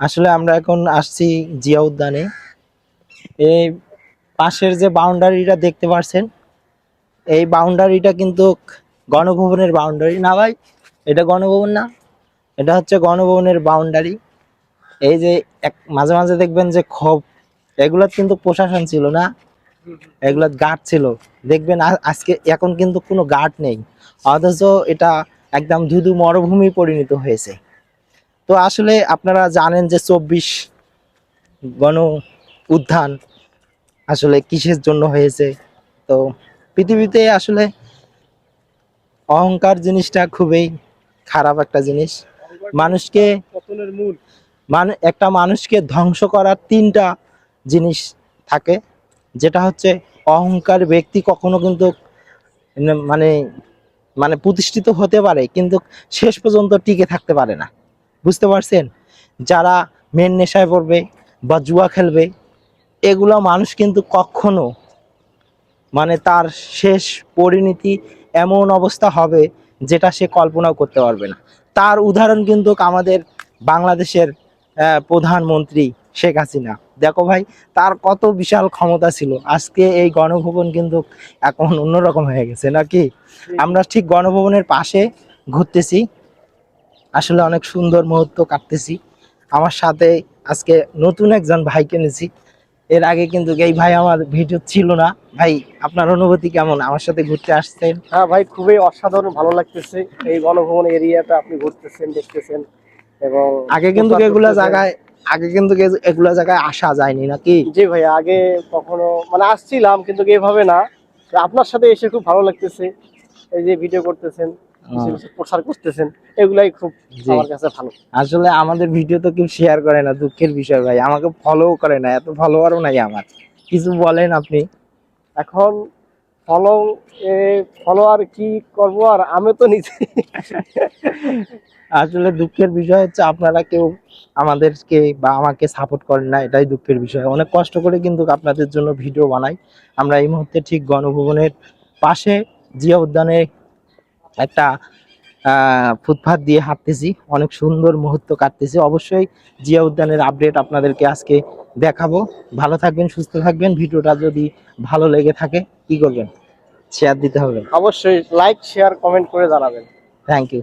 আসলে আমরা এখন আসছি জিয়া উদ্যানে। এই পাশের যে বাউন্ডারিটা দেখতে পাচ্ছেন এই বাউন্ডারিটা কিন্তু গণভবনের বাউন্ডারি। না ভাই, এটা গণভবন না, এটা হচ্ছে গণভবনের বাউন্ডারি। এই যে এক, মাঝে মাঝে দেখবেন যে ক্ষোভ এগুলো কিন্তু প্রশাসন ছিল না এগুলোর গার্ড ছিল। দেখবেন আজকে এখন কিন্তু কোনো গার্ড নেই, অথচ এটা একদম ধুধু মরুভূমি পরিণত হয়েছে। তো আসলে আপনারা জানেন যে চব্বিশ গণ উত্থান আসলে কিসের জন্য হয়েছে? তো পৃথিবীতে আসলে অহংকার জিনিসটা খুবই খারাপ একটা জিনিস। মানুষকে মানে একটা মানুষকে ধ্বংস করার তিনটা জিনিস থাকে। যেটা হচ্ছে অহংকার ব্যক্তি কখনো কিন্তু মানে মানে প্রতিষ্ঠিত হতে পারে, কিন্তু শেষ পর্যন্ত টিকে থাকতে পারে না। বুঝতে পারছেন? যারা মেন নেশায় পড়বে বা জুয়া খেলবে এগুলো মানুষ কিন্তু কখনো মানে তার শেষ পরিণতি এমন অবস্থা হবে যেটা সে কল্পনাও করতে পারবে না। তার উদাহরণ কিন্তু আমাদের বাংলাদেশের প্রধানমন্ত্রী শেখ হাসিনা। দেখো ভাই তার কত বিশাল ক্ষমতা ছিল। আজকে এই গণভবন কিন্তু এখন অন্যরকম হয়ে গেছে নাকি? আমরা ঠিক গণভবনের পাশে ঘুরতেছি। আসলে অনেক সুন্দর মুহূর্ত কাটতেছি। আমার সাথে আজকে নতুন একজন ভাই নিয়েছি এর আগে কিন্তু এই ভাই আমার ভিডিও ছিল না। ভাই আপনার অনুভূতি কেমন? আমার সাথে ঘুরতে আসছেন? হ্যাঁ ভাই খুবই অসাধারণ ভালো লাগতেছে। এই গণভবন এরিয়াটা আপনি ঘুরতেছেন দেখতেছেন এবং আগে কিন্তু এগুলা জায়গায় আগে কিন্তু এগুলা জায়গায় আসা যায়নি নাকি? জি ভাই আগে কখনো মানে আসছিলাম কিন্তু এভাবে না। আপনার সাথে এসে খুব ভালো লাগতেছে। এই যে ভিডিও করতেছেন। কিছু কিছু করতেছেন এগুলাই খুব আমার কাছে ভালো। আসলে আমাদের ভিডিও তো কেউ শেয়ার করে না দুঃখের বিষয় ভাই। আমাকে ফলো করে না এত ফলোয়ারও নাই আমার। কিছু বলেন আপনি। এখন ফলো ফলো আর কি করব আর আমি তো নিজে আসলে দুঃখের বিষয় হচ্ছে আপনারা কেউ আমাদেরকে বা আমাকে সাপোর্ট করেন না এটাই দুঃখের বিষয়। অনেক কষ্ট করে কিন্তু আপনাদের জন্য ভিডিও বানাই। আমরা এই মুহূর্তে ঠিক গণভবনের পাশে জিয়া উদ্যানে একটা ফুটপাথ দিয়ে হাঁটতেছি। অনেক সুন্দর মুহূর্ত কাটতেছি। অবশ্যই জিয়া উদ্যানের আপডেট আপনাদেরকে আজকে দেখাবো। ভালো থাকবেন সুস্থ থাকবেন। ভিডিওটা যদি ভালো লেগে থাকে কি করবেন? শেয়ার দিতে হবে। অবশ্যই লাইক শেয়ার কমেন্ট করে জানাবেন। Thank you